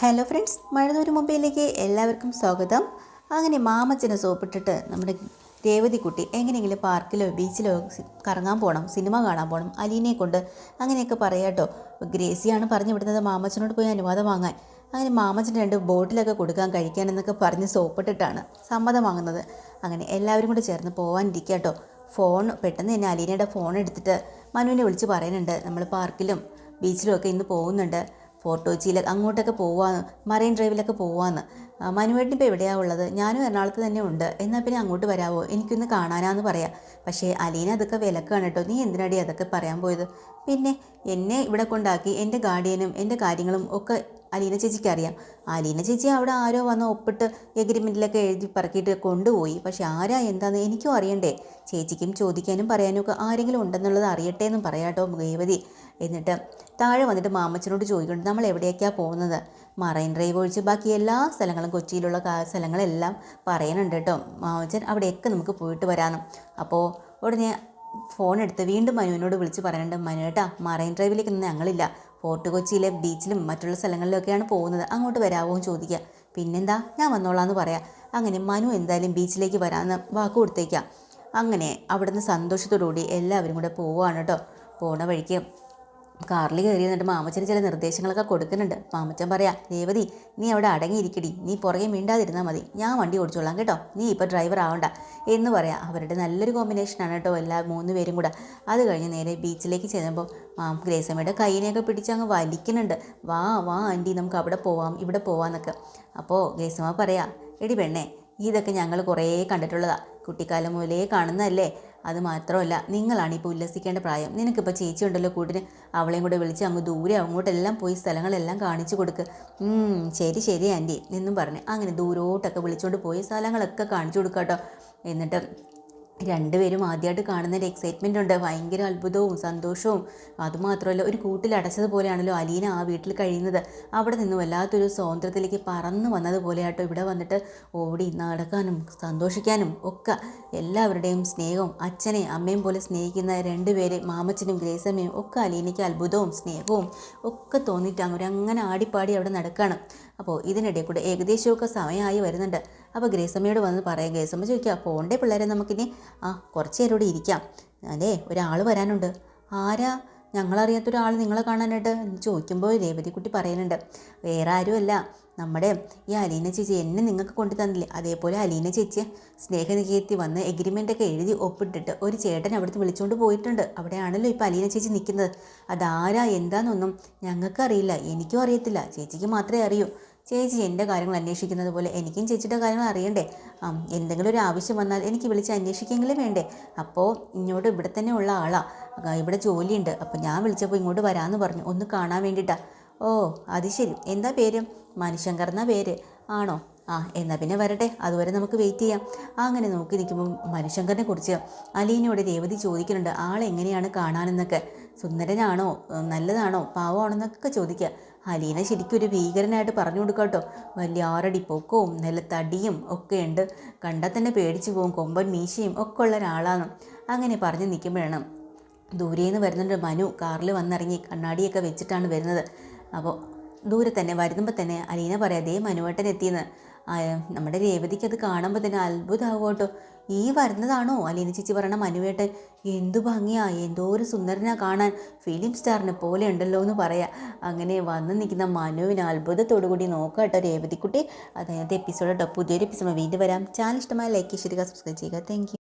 Hello friends മഴനൂര് മൊബൈലിലേക്ക് എല്ലാവർക്കും സ്വാഗതം. അങ്ങനെ മാമച്ചനെ സോപ്പിട്ടിട്ട് നമ്മുടെ രേവതി കുട്ടി എങ്ങനെയെങ്കിലും പാർക്കിലോ ബീച്ചിലോ കറങ്ങാൻ പോകണം സിനിമ കാണാൻ പോകണം അലീനെ കൊണ്ട് അങ്ങനെയൊക്കെ പറയാട്ടോ ഗ്രേസിയാണ് പറഞ്ഞു വിടുന്നത് മാമച്ചനോട് പോയി അനുവാദം വാങ്ങാൻ. അങ്ങനെ മാമച്ചൻ രണ്ട് ബോട്ടിലൊക്കെ കൊടുക്കാൻ കഴിക്കാൻ എന്നൊക്കെ പറഞ്ഞ് സോപ്പിട്ടിട്ടാണ് സമ്മതം വാങ്ങുന്നത്. അങ്ങനെ എല്ലാവരും കൂടെ ചേർന്ന് പോകാനിരിക്കാട്ടോ ഫോൺ പെട്ടെന്ന് തന്നെ അലീനയുടെ ഫോൺ എടുത്തിട്ട് മനുവിനെ വിളിച്ച് പറയുന്നുണ്ട്. നമ്മൾ പാർക്കിലും ബീച്ചിലും ഒക്കെ ഇന്ന് പോകുന്നുണ്ട്. ഫോർട്ട് അങ്ങോട്ടൊക്കെ പോവാന്ന് മറൈൻ ഡ്രൈവിലൊക്കെ പോവാന്ന്. ഇപ്പോൾ എവിടെയാണ് ഉള്ളത്? ഞാനും എറണാകുളത്ത് തന്നെ ഉണ്ട്. എന്നാൽ പിന്നെ അങ്ങോട്ട് വരാവോ? എനിക്കൊന്ന് കാണാനാന്ന് പറയാം. പക്ഷേ അലീന അതൊക്കെ വിലക്കാണ് കേട്ടോ. നീ എന്തിനാടി അതൊക്കെ പറയാൻ പോയത്? പിന്നെ എന്നെ ഇവിടെ കൊണ്ടാക്കി എന്റെ ഗാർഡിയനും എന്റെ കാര്യങ്ങളും ഒക്കെ അലീന ചേച്ചിക്ക് അറിയാം. അലീന ചേച്ചി അവിടെ ആരോ വന്ന് ഒപ്പിട്ട് എഗ്രിമെന്റിലൊക്കെ എഴുതി പറക്കിയിട്ട് കൊണ്ടുപോയി. പക്ഷെ ആരാ എന്താന്ന് എനിക്കും അറിയണ്ടേ. ചേച്ചിക്കും ചോദിക്കാനും പറയാനും ഒക്കെ ആരെങ്കിലും ഉണ്ടെന്നുള്ളത് അറിയട്ടെ എന്നും പറയാട്ടോ രേവതി. എന്നിട്ട് താഴെ വന്നിട്ട് മാമച്ചനോട് ചോദിക്കുന്നുണ്ട് നമ്മൾ എവിടേക്കാണ് പോകുന്നത്? മറൈൻ ഡ്രൈവ് ഒഴിച്ച് ബാക്കി എല്ലാ സ്ഥലങ്ങളും കൊച്ചിയിലുള്ള സ്ഥലങ്ങളെല്ലാം പറയുന്നുണ്ട് കേട്ടോ. മാമച്ചൻ അവിടെയൊക്കെ നമുക്ക് പോയിട്ട് വരാമെന്നും അപ്പോൾ ഉടനെ ഫോൺ എടുത്ത് വീണ്ടും മനുവിനോട് വിളിച്ച് പറയുന്നുണ്ട് മനു ഏട്ടാ മറൈൻ ഡ്രൈവിലേക്കൊന്നും ഞങ്ങളില്ല. ഫോർട്ട് കൊച്ചിയിലെ ബീച്ചിലും മറ്റുള്ള സ്ഥലങ്ങളിലൊക്കെയാണ് പോകുന്നത്. അങ്ങോട്ട് വരാമോ എന്ന് ചോദിക്കുക പിന്നെന്താ? ഞാൻ വന്നോളാം എന്ന് പറയാം. അങ്ങനെ മനു എന്തായാലും ബീച്ചിലേക്ക് വരാമെന്ന് വാക്ക് കൊടുത്തേക്കാം. അങ്ങനെ അവിടുന്ന് സന്തോഷത്തോടുകൂടി എല്ലാവരും കൂടെ പോവുകയാണ് കേട്ടോ. പോണ വഴിക്ക് കാറിൽ കയറി എന്നിട്ട് മാമച്ചന് ചില നിർദ്ദേശങ്ങളൊക്കെ കൊടുക്കുന്നുണ്ട്. മാമച്ചൻ പറയാ രേവതി നീ അവിടെ അടങ്ങിയിരിക്കടി. നീ പുറകെ മിണ്ടാതിരുന്നാൽ മതി. ഞാൻ വണ്ടി ഓടിച്ചോളാം കേട്ടോ. നീ ഇപ്പോൾ ഡ്രൈവർ ആവണ്ട. എന്ന് പറയാം. അവരുടെ നല്ലൊരു കോമ്പിനേഷനാണ് കേട്ടോ എല്ലാ മൂന്ന് പേരും കൂടെ. അത് കഴിഞ്ഞ് നേരെ ബീച്ചിലേക്ക് ചെല്ലുമ്പോൾ മാം ഗ്രേസമ്മയുടെ കൈയിനെയൊക്കെ പിടിച്ച് അങ്ങ് വലിക്കുന്നുണ്ട്. വാ വാ ആന്റി നമുക്ക് അവിടെ പോവാം ഇവിടെ പോവാന്നൊക്കെ. അപ്പോൾ ഗ്രേസമ്മ പറയാ എടി പെണ്ണേ ഇതൊക്കെ ഞങ്ങൾ കുറേ കണ്ടിട്ടുള്ളതാണ് കുട്ടിക്കാലം മുതലേ കാണുന്നതല്ലേ? അത് മാത്രമല്ല നിങ്ങളാണ് ഇപ്പോൾ ഉല്ലസിക്കേണ്ട പ്രായം. നിനക്കിപ്പോൾ ചേച്ചി ഉണ്ടല്ലോ കൂട്ടിന്. അവളെയും കൂടെ വിളിച്ച് അങ്ങ് ദൂരെ അങ്ങോട്ടെല്ലാം പോയി സ്ഥലങ്ങളെല്ലാം കാണിച്ചു കൊടുക്ക്. ശരി ശരി ആന്റി എന്നും പറഞ്ഞ്. അങ്ങനെ ദൂരോട്ടൊക്കെ വിളിച്ചുകൊണ്ട് പോയി സ്ഥലങ്ങളൊക്കെ കാണിച്ചു കൊടുക്കാം കേട്ടോ എന്നിട്ട് രണ്ടുപേരും ആദ്യമായിട്ട് കാണുന്നതിന്റെ എക്സൈറ്റ്മെന്റ് ഉണ്ട്. ഭയങ്കര അത്ഭുതവും സന്തോഷവും. അതുമാത്രമല്ല ഒരു കൂട്ടിൽ അടച്ചതുപോലെയാണല്ലോ അലീന ആ വീട്ടിൽ കഴിയുന്നത്. അവിടെ നിന്നും വല്ലാത്തൊരു സ്വാതന്ത്ര്യത്തിലേക്ക് പറന്നു വന്നതുപോലെയാട്ടോ ഇവിടെ വന്നിട്ട് ഓടി നടക്കാനും സന്തോഷിക്കാനും ഒക്കെ എല്ലാവരുടെയും സ്നേഹവും അച്ഛനെ അമ്മയും പോലെ സ്നേഹിക്കുന്ന രണ്ടുപേരെ മാമച്ചനും ഗ്രേസമ്മയും ഒക്കെ അലീനയ്ക്ക് അത്ഭുതവും സ്നേഹവും ഒക്കെ തോന്നിയിട്ട് അവരങ്ങനെ ആടിപ്പാടി അവിടെ നടക്കുകയാണ് അപ്പോൾ ഇതിനിടെ കൂടെ ഏകദേശമൊക്കെ സമയമായി വരുന്നുണ്ട്. അപ്പോൾ ഗ്രേസമ്മയോട് വന്ന് പറയാം ഗ്രേസമ്മ ചോദിക്കുക പോണ്ടേ പിള്ളേരെ നമുക്കിനി? ആ കുറച്ച് നേരം ഇവിടെ ഇരിക്കാം. അതെ ഒരാൾ വരാനുണ്ട്. ആരാ? ഞങ്ങളറിയാത്ത ഒരാൾ നിങ്ങളെ കാണാനായിട്ട്? ചോദിക്കുമ്പോൾ രേവതിക്കുട്ടി പറയുന്നുണ്ട് വേറെ ആരുമല്ല. നമ്മുടെ ഈ അലീന ചേച്ചി എന്നെ നിങ്ങൾക്ക് കൊണ്ടു തന്നില്ലേ? അതേപോലെ അലീന ചേച്ചി സ്നേഹനികേത്തി വന്ന് എഗ്രിമെന്റ് ഒക്കെ എഴുതി ഒപ്പിട്ടിട്ട് ഒരു ചേട്ടൻ അവിടുത്തെ വിളിച്ചുകൊണ്ട് പോയിട്ടുണ്ട്. അവിടെയാണല്ലോ ഇപ്പോൾ അലീന ചേച്ചി നിൽക്കുന്നത് അതാരാ? എന്താണെന്നൊന്നും ഞങ്ങൾക്കറിയില്ല. എനിക്കും അറിയത്തില്ല. ചേച്ചിക്ക് മാത്രമേ അറിയൂ. ചേച്ചി എന്റെ കാര്യങ്ങൾ അന്വേഷിക്കുന്നത് പോലെ എനിക്കും ചേച്ചിയുടെ കാര്യങ്ങൾ അറിയണ്ടേ? എന്തെങ്കിലും ഒരു ആവശ്യം വന്നാൽ എനിക്ക് വിളിച്ച് അന്വേഷിക്കെങ്കിലും വേണ്ടേ? അപ്പോൾ ഇങ്ങോട്ട് ഇവിടെ തന്നെ ഉള്ള ആളാണ് ഇവിടെ ജോലിയുണ്ട്. അപ്പോൾ ഞാൻ വിളിച്ചപ്പോൾ ഇങ്ങോട്ട് വരാമെന്ന് പറഞ്ഞു. ഒന്ന് കാണാൻ വേണ്ടിയിട്ടാണ് ഓ അത് ശരി. എന്താ പേര്? മനുശങ്കർ എന്നാ പേര്? ആണോ? ആ എന്നാൽ പിന്നെ വരട്ടെ. അതുവരെ നമുക്ക് വെയിറ്റ് ചെയ്യാം. അങ്ങനെ നോക്കി നിൽക്കുമ്പോൾ മനുശങ്കറിനെ കുറിച്ച് അലീനയോട് രേവതി ചോദിക്കുന്നുണ്ട്. ആളെങ്ങനെയാണ് കാണാനെന്നൊക്കെ. സുന്ദരനാണോ? നല്ലതാണോ? പാവമാണെന്നൊക്കെ ചോദിക്കുക. അലീന ശരിക്കും ഒരു ഭീകരനായിട്ട് പറഞ്ഞു കൊടുക്കുക കേട്ടോ. വലിയ ആറടി പൊക്കവും നല്ല തടിയും ഒക്കെ ഉണ്ട്. കണ്ടാൽ തന്നെ പേടിച്ചു പോകും. കൊമ്പൻ മീശയും ഒക്കെ ഉള്ള ഒരാളാണ്. അങ്ങനെ പറഞ്ഞ് നിൽക്കുമ്പോഴാണ് ദൂരേന്ന് വരുന്നുണ്ട് മനു. കാറിൽ വന്നിറങ്ങി കണ്ണാടിയൊക്കെ വെച്ചിട്ടാണ് വരുന്നത്. അപ്പോൾ ദൂരെ തന്നെ വരുമ്പോൾ തന്നെ അലീന പറയാം അതേ മനുവേട്ടൻ എത്തിയെന്ന് നമ്മുടെ രേവതിക്ക് അത് കാണുമ്പോൾ തന്നെ അത്ഭുതമാകും കേട്ടോ ഈ വരുന്നതാണോ? അലീന ചേച്ചി പറയണ മനുവേട്ടൻ എന്തു ഭംഗിയാ എന്തോ ഒരു സുന്ദരനാ കാണാൻ. ഫിലിം സ്റ്റാറിനെ പോലെ ഉണ്ടല്ലോ എന്ന് പറയാം. അങ്ങനെ വന്ന് നിൽക്കുന്ന മനുവിന് അത്ഭുതത്തോടു കൂടി നോക്കാം കേട്ടോ രേവതിക്കുട്ടി. അതായത് എപ്പിസോഡ് കേട്ടോ പുതിയൊരു എപ്പിസോഡ് വീണ്ടും വരാം. ചാനൽ ഇഷ്ടമായ ലൈക്ക് ചെയ്യുക സബ്സ്ക്രൈബ് ചെയ്യുക. താങ്ക്